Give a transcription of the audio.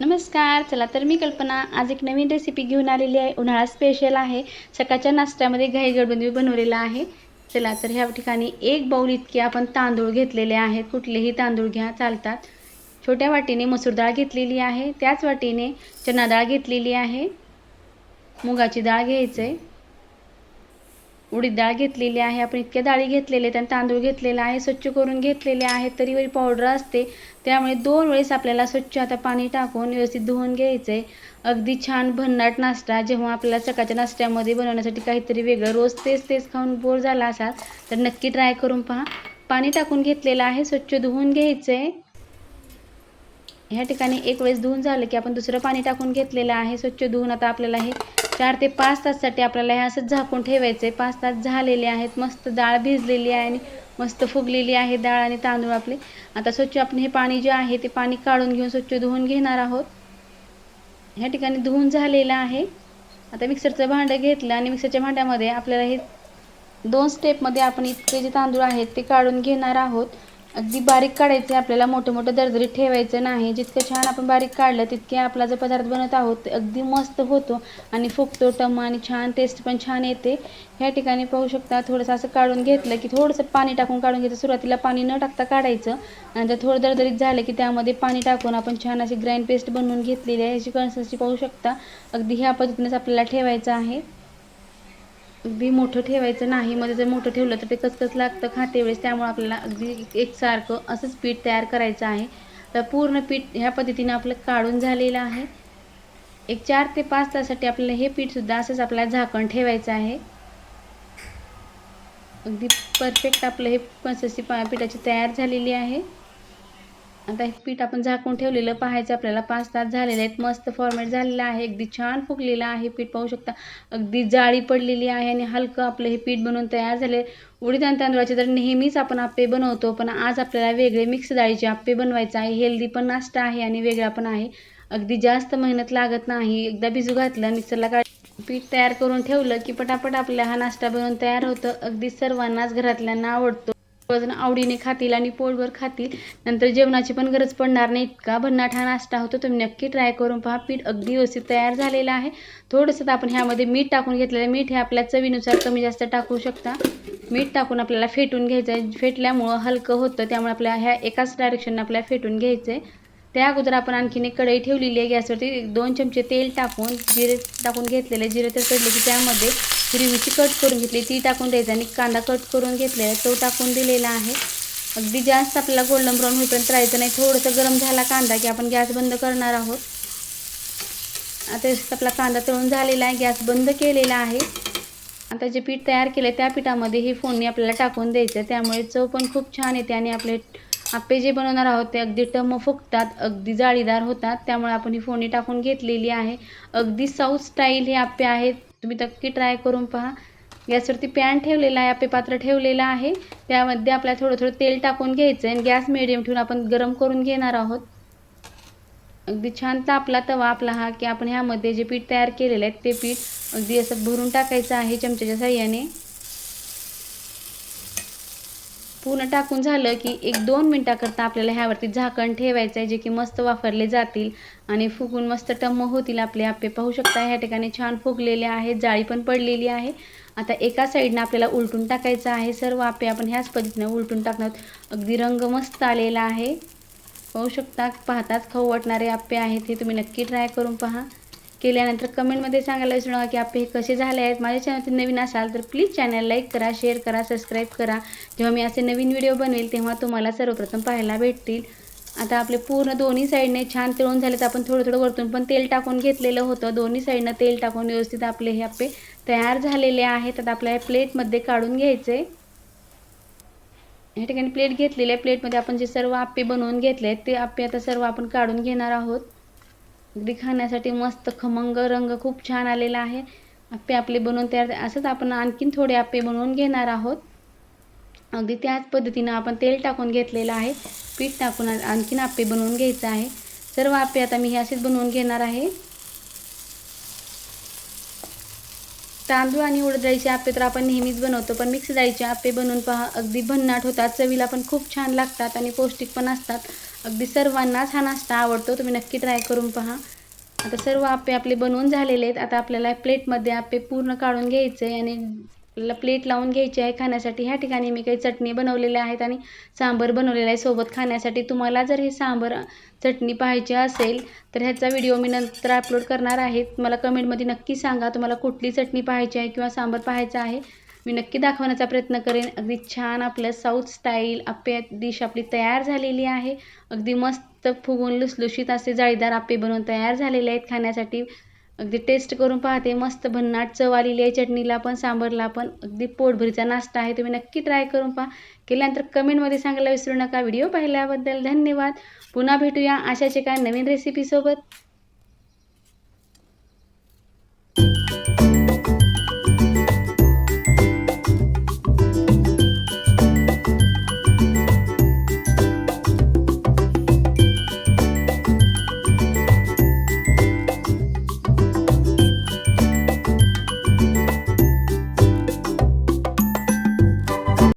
नमस्कार चला तर मी कल्पना आज एक नवीन रेसिपी घेऊन आलेली आहे. उन्हाळा स्पेशल आहे. सकाळच्या नाश्त्यामध्ये घाई गडबंदी मी बनवलेला आहे. चला तर ह्या ठिकाणी एक बाऊल इतके आपण तांदूळ घेतलेले आहेत. कुठलेही तांदूळ घ्या चालतात. छोट्या वाटीने मसूर डाळ घेतलेली आहे. त्याच वाटीने चना डाळ घेतलेली आहे. मुगाची डाळ घ्यायचं आहे उडीद डाळ घेतलेली आहे आपण इतक्या डाळी घेतलेल्या आहेत आणि तांदूळ घेतलेला आहे स्वच्छ करून घेतलेले आहेत तरी वरी पावडर असते. त्यामुळे दोन वेळेस आपल्याला स्वच्छ आता पाणी टाकून व्यवस्थित धुवून घ्यायचं आहे अगदी छान भन्नाट नाश्ता जेव्हा आपल्याला सकाळच्या नाश्त्यामध्ये बनवण्यासाठी काहीतरी वेगळं रोज तेच तेच खाऊन बोर झाला असाल तर नक्की ट्राय करून पहा. पाणी टाकून घेतलेलं आहे स्वच्छ धुवून घ्यायचं आहे ह्या ठिकाणी एक वेळेस धुवून झालं की आपण दुसरं पाणी टाकून घेतलेलं आहे स्वच्छ धुवून आता आपल्याला हे चार ते पाच ताससाठी आपल्याला हे असंच झाकून ठेवायचं आहे पाच तास झालेले आहेत मस्त डाळ भिजलेली आहे आणि मस्त फुगलेली आहे डाळ आणि तांदूळ आपले. आता स्वच्छ आपण हे पाणी जे आहे ते पाणी काढून घेऊन स्वच्छ धुवून घेणार आहोत. ह्या ठिकाणी धुवून झालेलं आहे. आता मिक्सरचं भांडं घेतलं आणि मिक्सरच्या भांड्यामध्ये आपल्याला हे दोन स्टेपमध्ये आपण इतके जे तांदूळ आहेत ते काढून घेणार आहोत. अगदी बारीक काढायचे आपल्याला मोठं मोठं दरदरीत ठेवायचं नाही. जितकं छान आपण बारीक काढलं तितके आपला जो पदार्थ बनवत आहोत अगदी मस्त होतो. आणि फुगतो टम आणि छान टेस्ट पण छान येते. ह्या ठिकाणी पाहू शकता थोडंसं असं काढून घेतलं की थोडंसं पाणी टाकून काढून घेतं सुरुवातीला पाणी न टाकता काढायचं. आणि जर थोडं दरदरीत झालं की त्यामध्ये पाणी टाकून आपण छान अशी ग्राइंड पेस्ट बनवून घेतलेली आहे. ह्याची कन्सिस्टन्सी पाहू शकता. अगदी ह्या पद्धतीनेच आपल्याला ठेवायचं आहे. अगदी मोठं ठेवायचं नाही. मध्ये जर मोठं ठेवलं तर ते कसकस लागतं खाते वेळेस. त्यामुळे आपल्याला अगदी एकसारखं असंच पीठ तयार करायचं आहे. तर पूर्ण पीठ ह्या पद्धतीनं आपलं काढून झालेलं आहे. एक चार ते पाच तासासाठी आपल्याला हे पीठसुद्धा असंच आपल्याला झाकण ठेवायचं आहे. अगदी परफेक्ट आपलं हे कन्सिस्टन्सी पा पिठाची तयार झालेली आहे. आता हे पीठ आपण झाकून ठेवलेलं पाहायचं आपल्याला पाच तास झालेले आहेत. मस्त फॉर्मेट झालेलं आहे. अगदी छान फुगलेलं आहे पीठ पाहू शकता. अगदी जाळी पडलेली आहे आणि हलकं आपलं हे पीठ बनवून तयार झाले उडीद आणि तांदळाचे तर नेहमीच आपण आप्पे बनवतो पण आज आपल्याला वेगळे मिक्स डाळीचे आप्पे बनवायचे आहे. हेल्दी पण नाश्ता आहे आणि वेगळा पण आहे. अगदी जास्त मेहनत लागत नाही. एकदा भिजू घातलं मिक्सरला काढ पीठ तयार करून ठेवलं की पटापट आपला हा नाश्ता बनवून तयार होतं. अगदी सर्वांनाच घरातल्यांना आवडतो. सर्वजण आवडीने खातील आणि पोटभर खातील. नंतर जेवणाची पण गरज पडणार नाही. इतका भन्नाट हा नाश्ता होतो. तुम्ही नक्की ट्राय करून पहा. पीठ अगदी व्यवस्थित तयार झालेलं आहे. थोडंसं आपण ह्यामध्ये मीठ टाकून घेतलेलं मीठ हे आपल्या चवीनुसार कमी जास्त टाकू शकता. मीठ टाकून आपल्याला फेटून घ्यायचं आहे फेटल्यामुळं हलकं होतं. त्यामुळे आपल्या ह्या एकाच डायरेक्शननं आपल्याला फेटून घ्यायचं आहे त्या अगोदर आपण आणखीन एक कढई ठेवलेली आहे. गॅसवरती दोन चमचे तेल टाकून जिरे टाकून घेतलेले जिरे तर कडले की त्यामध्ये हिरवी कट करून घेतली. ती टाकून द्यायची आणि कांदा कट करून घेतलेला तो टाकून दिलेला आहे. अगदी जास्त आपल्याला गोल्डन ब्राऊन होईपर्यंत राहायचं नाही. थोडंसं गरम झाला कांदा की आपण गॅस बंद करणार आहोत. आता आपला कांदा तळून झालेला आहे गॅस बंद केलेला आहे. आता जे पीठ तयार केलं त्या पिठामध्ये ही फोडणी आपल्याला टाकून द्यायचं त्यामुळे चव पण खूप छान येते आणि आपले आप्पे जे बनवणार आहोत ते अगदी टम फुगतात अगदी जाळीदार होतात. त्यामुळे आपण ही फोडणी टाकून घेतलेली आहे. अगदी साऊथ स्टाईल हे आप्पे आहेत. तुम्ही नक्की ट्राय करून पहा. गॅसवरती पॅन ठेवलेला आहे आपे पात्र ठेवलेलं आहे. त्यामध्ये आपल्याला थोडं थोडं तेल टाकून घ्यायचं आहे आणि गॅस मिडियम ठेवून आपण गरम करून घेणार आहोत. अगदी छान तापला तवा आपला हा की आपण ह्यामध्ये जे पीठ तयार केलेलं आहे ते पीठ अगदी असं भरून टाकायचं आहे चमच्याच्या साह्याने. पूर्ण टाकून झालं की एक दोन मिनटाकरता आपल्याला ह्यावरती झाकण ठेवायचं आहे जे की मस्त वापरले जातील आणि फुगून मस्त टम्म होतील आपले. आप्पे पाहू शकता ह्या ठिकाणी छान फुगलेले आहेत जाळी पण पडलेली आहे. आता एका साईडनं आपल्याला उलटून टाकायचं आहे सर्व आप्पे आपण ह्याच पद्धतीनं उलटून टाकणार. अगदी रंग मस्त आलेला आहे. पाहू शकता पाहताच खाऊ वाटणारे आप्पे आहेत हे तुम्ही नक्की ट्राय करून पहा. केल्यानंतर कमेंटमध्ये सांगायला विसरू नका की आपले हे कसे झाले आहेत. माझ्या चॅनलचे नवीन असाल तर प्लीज चॅनल लाईक करा शेअर करा सबस्क्राईब करा. जेव्हा मी असे नवीन व्हिडिओ बनवेल तेव्हा तुम्हाला सर्वप्रथम पाहायला भेटतील. आता आपले पूर्ण दोन्ही साईडने छान तळून झाले तर आपण थोडं थोडं वरतून पण तेल टाकून घेतलेलं होतं. दोन्ही साईडनं तेल टाकून व्यवस्थित आपले हे आपले तयार झालेले आहेत. आता आपल्या प्लेटमध्ये काढून घ्यायचे. या ठिकाणी प्लेट घेतलेली. आहे प्लेटमध्ये आपण जे सर्व आप्पे बनवून घेतले आहेत ते आप्पे आता सर्व आपण काढून घेणार आहोत. अगदी खाण्यासाठी मस्त खमंग रंग खूप छान आलेला आहे. आप्पे आपले बनवून तयार असंच आपण आणखीन थोडे आप्पे बनवून घेणार आहोत. अगदी त्याच पद्धतीनं आपण तेल टाकून घेतलेलं आहे. पीठ टाकून आणखीन आप्पे बनवून घ्यायचं आहे. सर्व आप्पे आता मी हे असेच बनवून घेणार आहे. तांदूळ आणि उडद डाळीचे आप्पे तर आपण नेहमीच बनवतो पण मिक्स डाळीचे आप्पे बनवून पहा अगदी भन्नाट होतात. चवीला पण खूप छान लागतात आणि पौष्टिक पण असतात. अगदी सर्वांनाच हा नाश्ता आवडतो तुम्ही नक्की ट्राय करून पहा. आता सर्व आप्पे आपले बनवून झालेले आहेत. आता आपल्याला प्लेटमध्ये आप्पे पूर्ण काढून घ्यायचे आणि आपल्याला प्लेट लावून घ्यायची आहे खाण्यासाठी. ह्या ठिकाणी मी काही चटणी बनवलेल्या आहेत आणि सांबर बनवलेलं आहे सोबत खाण्यासाठी. तुम्हाला जर हे सांबर चटणी पाहिजे असेल तर ह्याचा व्हिडिओ मी नंतर अपलोड करणार आहे. मला कमेंटमध्ये नक्की सांगा तुम्हाला कुठली चटणी पाहायची आहे किंवा सांबर पाहायचं आहे. मी नक्की दाखवण्याचा प्रयत्न करेन. अगदी छान आपलं साऊथ स्टाईल आप्पे डिश आपली तयार झालेली आहे. अगदी मस्त फुगून लुसलुशीत असे जाळीदार आप्पे बनवून तयार झालेले आहेत खाण्यासाठी. अगदी टेस्ट करून पाहते. मस्त भन्नाट चव आलेली आहे चटणीला पण सांबरला पण. अगदी पोटभरीचा नाश्ता आहे तुम्ही नक्की ट्राय करून पहा. केल्यानंतर कमेंटमध्ये सांगायला विसरू नका. व्हिडिओ पाहिल्याबद्दल धन्यवाद. पुन्हा भेटूया अशाच एका नवीन रेसिपीसोबत